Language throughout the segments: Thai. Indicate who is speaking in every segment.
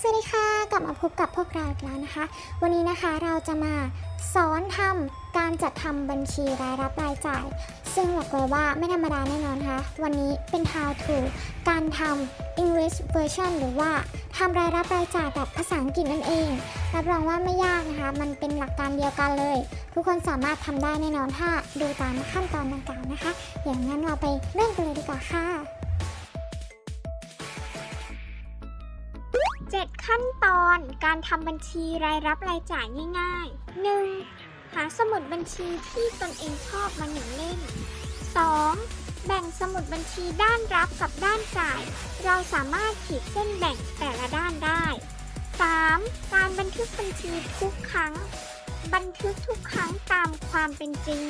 Speaker 1: สวัสดีค่ะ กลับมาพบกับพวกเราอีกแล้วนะคะ วันนี้นะคะเราจะมาสอนทำการจัดทำบัญชีรายรับรายจ่าย ซึ่งบอกเลยว่าไม่ธรรมดาแน่นอนค่ะ วันนี้เป็น how to การทำ English version หรือว่าทำรายรับรายจ่ายแบบภาษาอังกฤษนั่นเอง รับรองว่าไม่ยากนะคะ มันเป็นหลักการเดียวกันเลย ทุกคนสามารถทำได้แน่นอนถ้าดูตามขั้นตอนดังกล่าวนะคะ อย่างนั้นเราไปเริ่มกันเลยดีกว่าค่ะ ขั้นตอนการทำบัญชีรายรับรายจ่ายง่ายๆ 1. หาสมุดบัญชีที่ตนเองชอบมาหนึ่งเล่ม 2. แบ่งสมุดบัญชีด้านรับกับด้านจ่าย เราสามารถขีดเส้นแบ่งแต่ละด้านได้ 3. การบันทึกบัญชีทุกครั้ง บันทึกทุกครั้งตามความเป็นจริง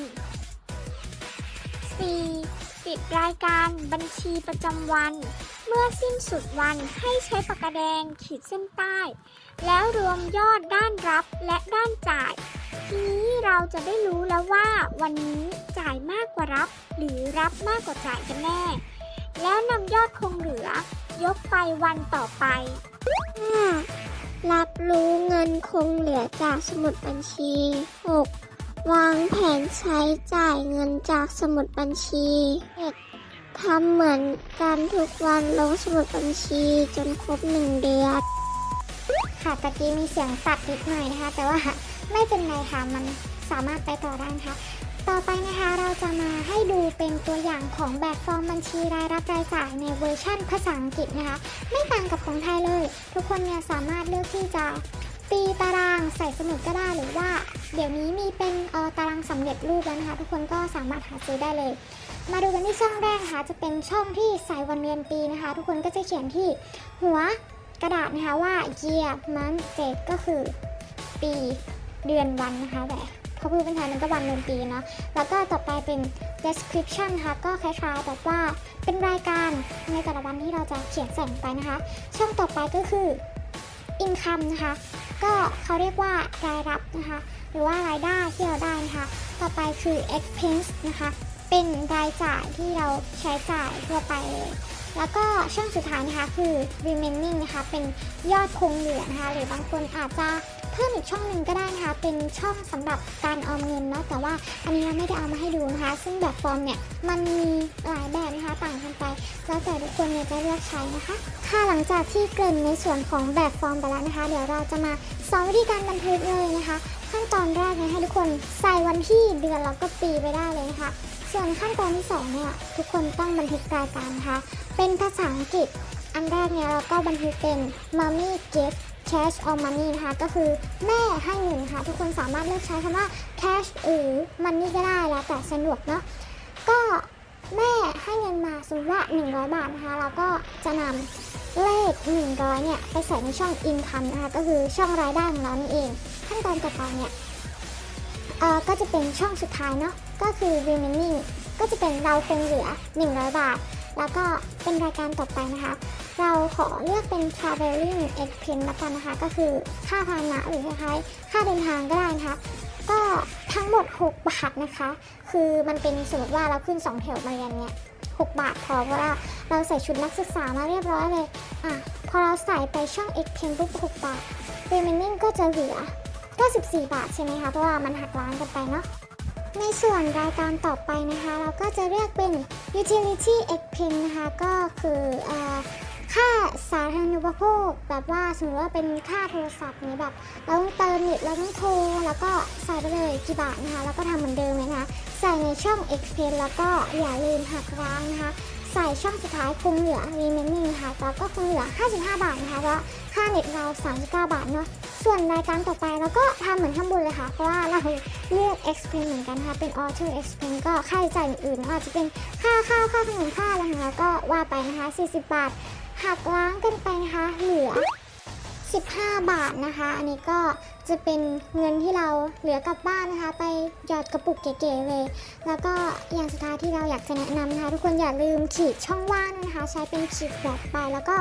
Speaker 1: 4. ปิดรายการบัญชีประจำวัน เมื่อสิ้นสุดวันให้ใช้ปากกาแดงขีดเส้นใต้ แล้วรวมยอดด้านรับและด้านจ่าย ทีนี้เราจะได้รู้แล้วว่าวันนี้จ่ายมากกว่ารับ หรือรับมากกว่าจ่ายกันแน่ แล้วนำยอดคงเหลือ ยกไปวันต่อไป
Speaker 2: 5. รับรู้เงินคงเหลือจากสมุดบัญชี 6. วางแผนใช้จ่ายเงินจากสมุดบัญชี 7. ทำเหมือนกันทุกวันลงสมุดบัญชีจนครบหนึ่งเดือน
Speaker 1: ค่ะตะกี้มีเสียงตัดนิดหน่อยนะคะ แต่ว่าไม่เป็นไรค่ะมันสามารถไปต่อได้นะคะ ต่อไปนะคะเราจะมาให้ดูเป็นตัวอย่างของแบบฟอร์มบัญชีรายรับรายจ่ายในเวอร์ชั่นภาษาอังกฤษนะคะ ไม่ต่างกับของไทยเลย ทุกคนเนี่ยสามารถเลือกที่จะตีตารางใส่สมุดก็ได้หรือว่า เดี๋ยวนี้มีเป็นออตารางสำเร็จรูปแล้วนะคะ ทุกคนก็สามารถหาซื้อได้เลย มาดูกันที่ช่องแรกนะคะจะเป็นช่องที่ใส่วันเดือนปีนะคะ ทุกคนก็จะเขียนที่หัวกระดาษนะคะว่า year month date ก็คือปีเดือนวันนะคะแต่พอพูดเป็นไทยมันก็วันเดือนปีเนาะแล้วก็ต่อไปเป็น description นะคะก็คล้ายๆแบบว่าเป็นรายการในแต่ละวันที่เราจะเขียนใส่ลงไปนะคะ ช่องต่อไปก็คือ income นะคะ ก็เขาเรียกว่ารายรับนะคะ หรือว่ารายได้ที่เราได้นะคะ ต่อไปคือ expense นะคะ เป็นรายจ่ายที่เราใช้จ่ายทั่วไปเลยแล้วก็ช่องสุดท้ายนะคะคือ remaining นะคะเป็นยอดคงเหลือนะคะหรือบางคนอาจจะเพิ่มอีกช่องหนึ่งก็ได้นะคะเป็นช่องสำหรับการออมเงินเนาะแต่ว่าอันนี้เราไม่ได้เอามาให้ดูนะคะ ซึ่งแบบฟอร์มเนี่ยมันมีหลายแบบนะคะต่างกันไป แล้วแต่ทุกคนเนี่ยจะเลือกใช้นะคะค่ะหลังจากที่เกริ่นในส่วนของแบบฟอร์มไปแล้วนะคะ เดี๋ยวเราจะมาสอนวิธีการบันทึกเลยนะคะ ขั้นตอนแรกเนี่ยให้ทุกคนใส่ วันที่เดือนแล้วก็ปีไปได้เลยนะคะส่วนขั้นตอนที่สองเนี่ยทุกคนต้องบันทึกรายการนะคะเป็นภาษาอังกฤษอันแรกเนี่ยเราก็บันทึกเป็น mommy get cash or money นะคะก็คือแม่ให้เงินค่ะทุกคนสามารถเลือกใช้คำว่า cash หรือ money ก็ได้แล้วแต่สะดวกเนาะก็แม่ให้เงินมาสมมติว่า100 บาทนะคะเราก็จะนำเลข 100เนี่ยไปใส่ในช่อง income นะคะก็คือช่องรายได้ของเรานี่เอง ขั้นตอนต่อไปเนี่ย เอ่อก็จะเป็นช่องสุดท้ายเนาะก็คือ remaining ก็จะเป็นเราคงเหลือ 100 บาท แล้วก็เป็นรายการต่อไปนะคะ เราขอเลือกเป็น traveling expense ละกันนะคะ ก็คือค่าพาหนะหรือคล้ายๆค่าเดินทางก็ได้นะคะ ก็ทั้งหมด 6 บาทนะคะ คือมันเป็นสมมติว่าเราขึ้น 2 แถวมาเรียนเนี่ย6 บาทพอเพราะว่าเราใส่ชุดนักศึกษามาเรียบร้อยเลย อะ พอเราใส่ไปช่อง expense ปุ๊บ6บาท remaining ก็จะเหลือ ก็14บาทใช่ไหมคะ เพราะว่ามันหักล้างกันไปเนาะ ในส่วนรายการต่อไปนะคะ เราก็จะเรียกเป็น utility expense นะคะ ก็คือเอ่อค่าสาธารณูปโภคแบบว่าสมมติว่าเป็นค่าโทรศัพท์นี้แบบ เราต้องเติมเน็ตเราต้องโทร แล้วก็ใส่ไปเลยกี่บาทนะคะ แล้วก็ทำเหมือนเดิมเลยนะคะ ใส่ในช่อง expense แล้วก็อย่าลืมหักล้างนะคะ ใส่ช่องสุดท้ายคงเหลือ remaining นะคะแล้วก็คงเหลือ 55 บาทนะคะแล้วค่าเน็ตเรา 39 บาทเนาะส่วนรายการต่อไปเราก็ทำเหมือนข้างบนเลยค่ะ เพราะว่าเราเลือก expense เหมือนกันค่ะเป็น auto expense ก็ค่าใช้จ่ายอื่นๆอาจจะเป็นค่าข้าวค่าขนมค่าอะไรของเราก็ว่าไปนะคะ 40 บาทหักล้างกันไปนะคะเหลือ 15บาทนะคะ อันนี้ก็จะเป็นเงินที่เราเหลือกลับบ้านนะคะ ไปหยอดกระปุกเก๋ๆเลย แล้วก็อย่างสุดท้ายที่เราอยากจะแนะนำนะคะ ทุกคนอย่าลืมขีดช่องว่างนะคะ ใช้เป็นขีดแบบไปแล้วก็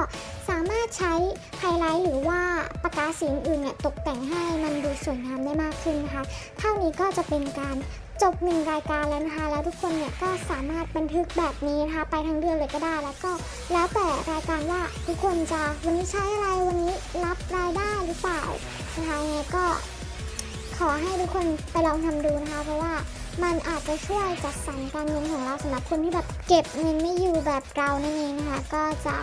Speaker 1: สามารถใช้ไฮไลท์หรือว่าปากกาสีอื่นเนี่ยตกแต่งให้มันดูสวยงามได้มากขึ้นนะคะ เท่านี้ก็จะเป็นการ จบหนึ่งรายการแล้วนะคะ แล้วทุกคนเนี่ยก็สามารถบันทึกแบบนี้นะคะ ไปทั้งเดือนเลยก็ได้ แล้วก็แล้วแต่รายการว่าทุกคนจะวันนี้ใช้อะไร วันนี้รับรายได้หรือเปล่านะคะยังไงก็ขอให้ทุกคนไปลองทำดูนะคะ เพราะว่ามันอาจจะช่วยจัดสรรการเงินของเราสำหรับคนที่แบบเก็บเงินไม่อยู่แบบเรานั่นเองนะคะ ก็จะ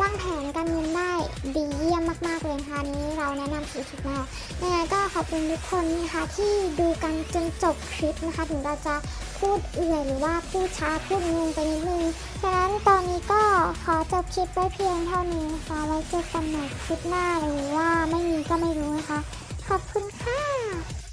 Speaker 1: วางแผนการเงินได้ดีเยี่ยมมากๆเลยนะคะนี้เราแนะนำสุดๆนะคะยังไงก็ขอบคุณทุกคนนะคะที่ดูกันจนจบคลิปนะคะ ถึงเราจะพูดเอื่อยหรือว่าพูดช้าพูดงงไปนิดนึงฉะนั้นตอนนี้ก็ขอจบคลิปไว้เพียงเท่านี้นะคะไว้เจอกันใหม่คลิปหน้าหรือว่าไม่มีก็ไม่รู้นะคะ ขอบคุณค่ะ